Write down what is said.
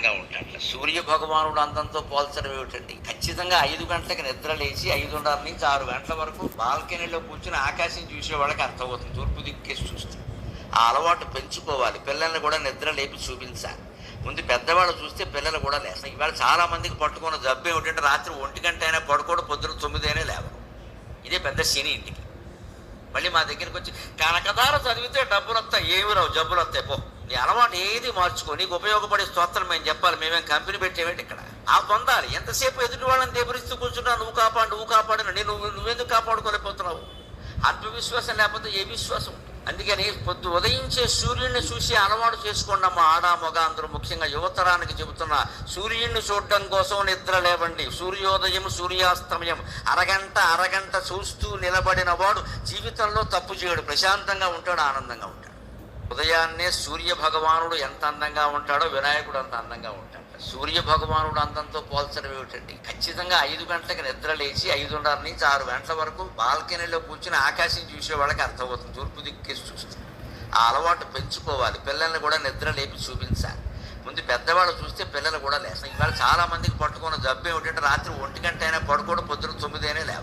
ఆనందంగా ఉంటాడు. సూర్య భగవానుడు అందంతో పోల్చడం ఏమిటండి? ఖచ్చితంగా ఐదు గంటలకు నిద్ర లేచి ఐదున్నర నుంచి ఆరు గంటల వరకు బాల్కనీలో కూర్చుని ఆకాశం చూసే వాళ్ళకి అర్థమవుతుంది. తూర్పు దిక్కేసి చూస్తే. ఆ అలవాటు పెంచుకోవాలి. పిల్లల్ని కూడా నిద్ర లేపి చూపించాలి. ముందు పెద్దవాళ్ళు చూస్తే పిల్లలు కూడా లేస్తారు. ఇవాళ చాలా మందికి పట్టుకున్న జబ్బు ఏమిటంటే రాత్రి ఒంటి గంట అయినా పడుకోవడం పొద్దున తొమ్మిది లేవరు ఇదే పెద్ద శని ఇంటికి. మళ్ళీ మా దగ్గరికి వచ్చి కనకదార చదివితే డబ్బులు వస్తాయి ఏమి రావు జబ్బులు వస్తాయి పో. నీ అలవాటు ఏది మార్చుకో నీకు ఉపయోగపడే స్తోత్రం మేము చెప్పాలి మేమేం కంపెనీ పెట్టేవేంటి ఇక్కడ? ఆ పొందాలి. ఎంతసేపు ఎదుటి వాళ్ళని దేబరిస్తూ కూర్చున్నా నువ్వు కాపాడు నువ్వు కాపాడు నేను నువ్వు నువ్వెందుకు కాపాడుకోలేకపోతున్నావు? ఆత్మవిశ్వాసం లేకపోతే ఏ విశ్వాసం? అందుకని పొద్దు ఉదయించే సూర్యుడిని చూసి అలవాటు చేసుకోండి అమ్మ. ఆడ మగ అందరూ ముఖ్యంగా యువతరానికి చెబుతున్నా సూర్యుడిని చూడడం కోసం నిద్ర లేవండి. సూర్యోదయం సూర్యాస్తమయం అరగంట అరగంట చూస్తూ నిలబడిన వాడు జీవితంలో తప్పు చేయడు. ప్రశాంతంగా ఉంటాడు ఆనందంగా ఉంటాడు. ఉదయాన్నే సూర్య భగవానుడు ఎంత అందంగా ఉంటాడో వినాయకుడు అంత అందంగా ఉంటాడు. సూర్య భగవానుడు అందంతో పోల్చడం ఏమిటండి ఖచ్చితంగా ఐదు గంటలకు నిద్ర లేచి ఐదున్నర నుంచి ఆరు గంటల వరకు బాల్కనీలో కూర్చుని ఆకాశం చూసే వాళ్ళకి అర్థమవుతుంది. తూర్పు దిక్కేసి చూస్తుంది. ఆ అలవాటు పెంచుకోవాలి. పిల్లల్ని కూడా నిద్ర లేపి చూపించాలి. ముందు పెద్దవాళ్ళు చూస్తే పిల్లలు కూడా లేస్తారు. ఇవాళ చాలా మందికి పట్టుకున్న జబ్బు ఏమిటంటే రాత్రి ఒంటి గంట అయినా పడుకోవడం పొద్దున తొమ్మిది అయినా లేవు